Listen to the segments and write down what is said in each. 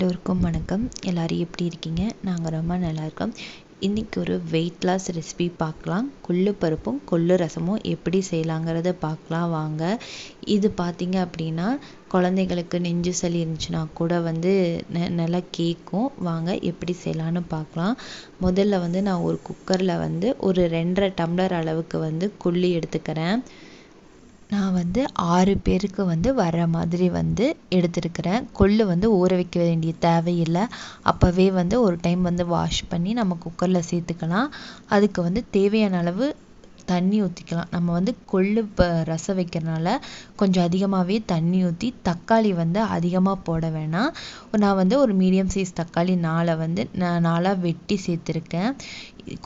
எல்லோருக்கும் வணக்கம். எல்லோரும் எப்படி இருக்கீங்க? நாங்கள் ரொம்ப நல்லா இருக்கோம். இன்றைக்கி ஒரு வெயிட் லாஸ் ரெசிபி பார்க்கலாம். கொள்ளு பருப்பும் கொள்ளு ரசமும் எப்படி செய்யலாங்கிறத பார்க்கலாம் வாங்க. இது பார்த்திங்க அப்படின்னா குழந்தைங்களுக்கு நெஞ்சு சளி இருந்துச்சுன்னா கூட வந்து ந நல்லா கேட்கும் வாங்க எப்படி செய்யலான்னு பார்க்கலாம். முதல்ல வந்து நான் ஒரு குக்கரில் வந்து ஒரு ரெண்டரை டம்ளர் அளவுக்கு வந்து கொள்ளு எடுத்துக்கிறேன். நான் வந்து ஆறு பேருக்கு வந்து வர மாதிரி வந்து எடுத்துருக்கிறேன். கொள்ளு வந்து ஊற வைக்க வேண்டிய தேவையில்லை. அப்போவே வந்து ஒரு டைம் வந்து வாஷ் பண்ணி நம்ம குக்கரில் சேர்த்துக்கலாம். அதுக்கு வந்து தேவையான அளவு தண்ணி ஊற்றிக்கலாம் நம்ம வந்து கொள்ளு இப்போ ரசம் வைக்கிறனால கொஞ்சம் அதிகமாகவே தண்ணி ஊற்றி தக்காளி வந்து அதிகமாக போட வேணாம். நான் வந்து ஒரு மீடியம் சைஸ் தக்காளி நாலை வந்து நான் நாலாக வெட்டி சேர்த்துருக்கேன்.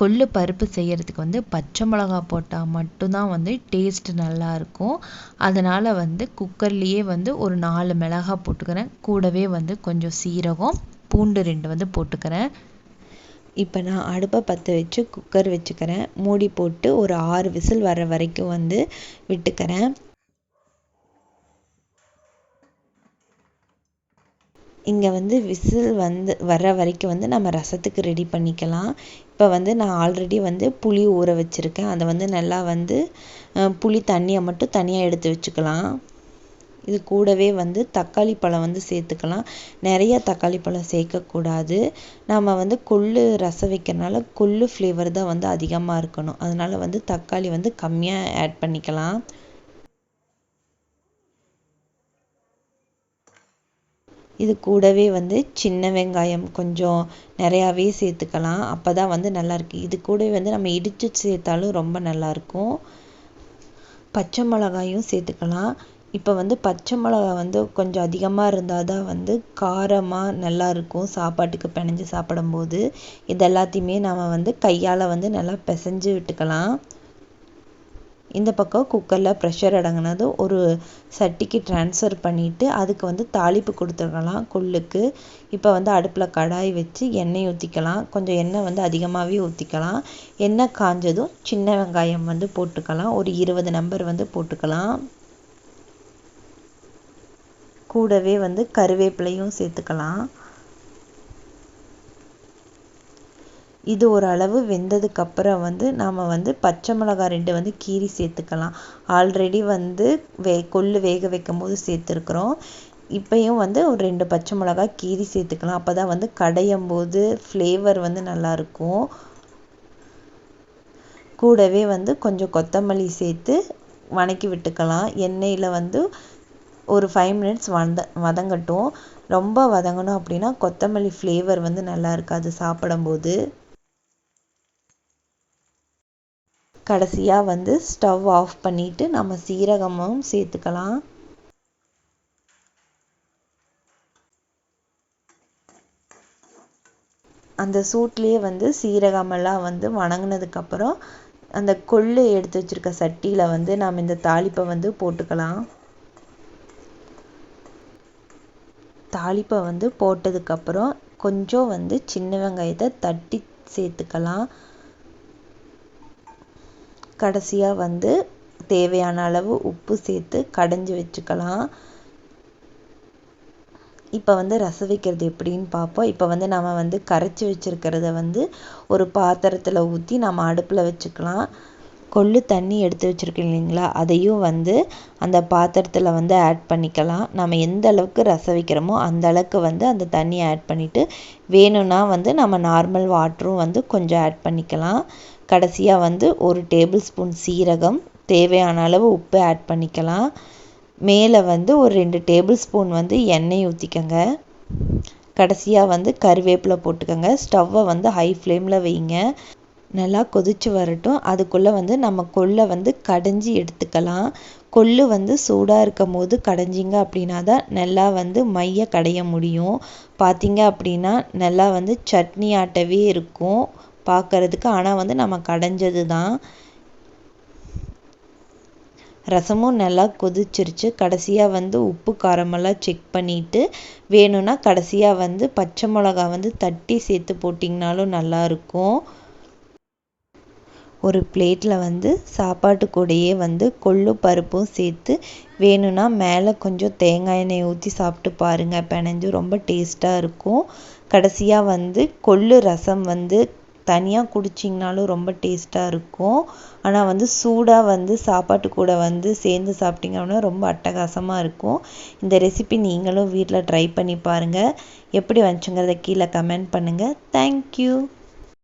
கொள்ளு பருப்பு செய்கிறதுக்கு வந்து பச்சை மிளகா போட்டால் மட்டும்தான் வந்து டேஸ்ட் நல்லாயிருக்கும் அதனால் வந்து குக்கர்லேயே வந்து ஒரு நாலு மிளகா போட்டுக்கிறேன். கூடவே வந்து கொஞ்சம் சீரகம் பூண்டு ரெண்டு வந்து போட்டுக்கிறேன். இப்போ நான் அடுப்பை பற்ற வச்சு குக்கர் வச்சுக்கிறேன். மூடி போட்டு ஒரு ஆறு விசில் வர வரைக்கும் வந்து விட்டுக்கிறேன். இங்கே வந்து விசில் வந்து வர வரைக்கும் வந்து நம்ம ரசத்துக்கு ரெடி பண்ணிக்கலாம். இப்போ வந்து நான் ஆல்ரெடி வந்து புளி ஊற வச்சுருக்கேன். அதை வந்து நல்லா வந்து புளி தண்ணியை மட்டும் தனியாக எடுத்து வச்சுக்கலாம். இது கூடவே வந்து தக்காளி பழம் வந்து சேர்த்துக்கலாம். நிறைய தக்காளி பழம் சேர்க்கக்கூடாது. நம்ம வந்து கொள்ளு ரசம் வைக்கிறனால கொள்ளு ஃப்ளேவர் தான் வந்து அதிகமாக இருக்கணும். அதனால் வந்து தக்காளி வந்து கம்மியாக ஆட் பண்ணிக்கலாம். இது கூடவே வந்து சின்ன வெங்காயம் கொஞ்சம் நிறையாவே சேர்த்துக்கலாம். அப்போ தான் வந்து நல்லாயிருக்கு இது கூடவே வந்து நம்ம இடித்து சேர்த்தாலும் ரொம்ப நல்லாயிருக்கும் பச்சை மிளகாயும் சேர்த்துக்கலாம். இப்போ வந்து பச்சை மிளகா வந்து கொஞ்சம் அதிகமாக இருந்தால் தான் வந்து காரமாக நல்லா இருக்கும். சாப்பாட்டுக்கு பிணைஞ்சு சாப்பிடும்போது. இது எல்லாத்தையுமே நாம் வந்து கையால் வந்து நல்லா பிசைஞ்சு விட்டுக்கலாம். இந்த பக்கம் குக்கரில் ப்ரெஷர் அடங்கினதும் ஒரு சட்டிக்கு ட்ரான்ஸ்ஃபர் பண்ணிவிட்டு அதுக்கு வந்து தாளிப்பு கொடுத்துருக்கலாம் கொள்ளுக்கு. இப்போ வந்து அடுப்பில் கடாய் வச்சு எண்ணெய் ஊற்றிக்கலாம் கொஞ்சம் எண்ணெய் வந்து அதிகமாகவே ஊற்றிக்கலாம் எண்ணெய் காஞ்சதும் சின்ன வெங்காயம் வந்து போட்டுக்கலாம். ஒரு இருபது நம்பர் வந்து போட்டுக்கலாம். கூடவே வந்து கருவேப்பிலையும் சேர்த்துக்கலாம். இது ஓரளவு வெந்ததுக்கப்புறம் வந்து நாம் வந்து பச்சை மிளகாய் ரெண்டு வந்து கீரி சேர்த்துக்கலாம். ஆல்ரெடி வந்து வே கொள்ளு வேக வைக்கும் போது சேர்த்துருக்குறோம். இப்பயும் வந்து ஒரு ரெண்டு பச்சை மிளகாய் கீரி சேர்த்துக்கலாம். அப்போ தான் வந்து கடையும் போது ஃப்ளேவர் வந்து நல்லாயிருக்கும் கூடவே வந்து கொஞ்சம் கொத்தமல்லி சேர்த்து வணக்கி விட்டுக்கலாம். எண்ணெயில் வந்து ஒரு ஃபைவ் மினிட்ஸ் வந்த வதங்கட்டும். ரொம்ப வதங்கணும் அப்படின்னா கொத்தமல்லி ஃப்ளேவர் வந்து நல்லா இருக்காது சாப்பிடும்போது. கடைசியாக வந்து ஸ்டவ் ஆஃப் பண்ணிவிட்டு நம்ம சீரகமும் சேர்த்துக்கலாம். அந்த சூட்லேயே வந்து சீரகமெல்லாம் வந்து வணங்கினதுக்கப்புறம் அந்த கொள்ளு எடுத்து வச்சுருக்க சட்டியில் வந்து நாம் இந்த தாளிப்பை வந்து போட்டுக்கலாம். தாளிப்பை வந்து போட்டதுக்கப்புறம் கொஞ்சம் வந்து சின்ன வெங்காயத்தை தட்டி சேர்த்துக்கலாம். கடைசியாக வந்து தேவையான அளவு உப்பு சேர்த்து கடைஞ்சி வச்சுக்கலாம். இப்போ வந்து ரசம் வைக்கிறது எப்படின்னு பார்ப்போம். இப்போ வந்து நம்ம வந்து கரைச்சி வச்சுருக்கிறத வந்து ஒரு பாத்திரத்தில் ஊற்றி நம்ம அடுப்பில் வச்சுக்கலாம். கொள்ளு தண்ணி எடுத்து வச்சுருக்கோம் இல்லைங்களா? அதையும் வந்து அந்த பாத்திரத்தில் வந்து ஆட் பண்ணிக்கலாம். நம்ம எந்த அளவுக்கு ரசம் வைக்கிறோமோ அந்த அளவுக்கு வந்து அந்த தண்ணியை ஆட் பண்ணிவிட்டு வேணும்னா வந்து நம்ம நார்மல் வாட்டரும் வந்து கொஞ்சம் ஆட் பண்ணிக்கலாம். கடைசியாக வந்து ஒரு டேபிள் ஸ்பூன் சீரகம் தேவையான அளவு உப்பு ஆட் பண்ணிக்கலாம். மேலே வந்து ஒரு ரெண்டு டேபிள் ஸ்பூன் வந்து எண்ணெய் ஊற்றிக்கங்க கடைசியாக வந்து கருவேப்பிலை போட்டுக்கோங்க. ஸ்டவ்வை வந்து ஹை ஃப்ளேமில் வைங்க. நல்லா கொதித்து வரட்டும். அதுக்குள்ளே வந்து நம்ம கொள்ளை வந்து கடைஞ்சி எடுத்துக்கலாம். கொள்ளு வந்து சூடாக இருக்கும் போது கடைஞ்சிங்க அப்படின்னா தான் நல்லா வந்து மைய கடைய முடியும். பார்த்தீங்க அப்படின்னா நல்லா வந்து சட்னி ஆட்டவே இருக்கும் பார்க்கறதுக்கு ஆனால் வந்து நம்ம கடைஞ்சது தான். ரசமும் நல்லா கொதிச்சிருச்சு. கடைசியாக வந்து உப்பு காரமெல்லாம் செக் பண்ணிவிட்டு வேணும்னா கடைசியாக வந்து பச்சை மிளகா வந்து தட்டி சேர்த்து போட்டிங்கனாலும் நல்லாயிருக்கும் ஒரு பிளேட்டில் வந்து சாப்பாட்டு கூடயே வந்து கொள்ளு பருப்பும் சேர்த்து வேணும்னா மேலே கொஞ்சம் தேங்காய் எண்ணெய் ஊற்றி சாப்பிட்டு பாருங்கள் பிணைஞ்சு ரொம்ப டேஸ்ட்டாக இருக்கும். கடைசியாக வந்து கொள்ளு ரசம் வந்து தனியாக குடிச்சிங்கனாலும் ரொம்ப டேஸ்ட்டாக இருக்கும். ஆனால் வந்து சூடாக வந்து சாப்பாட்டு கூட வந்து சேர்ந்து சாப்பிட்டீங்க அப்படின்னா ரொம்ப அட்டகாசமாக இருக்கும். இந்த ரெசிபி நீங்களும் வீட்டில் ட்ரை பண்ணி பாருங்கள் எப்படி வந்துச்சுங்கிறத கீழே கமெண்ட் பண்ணுங்கள் தேங்க்யூ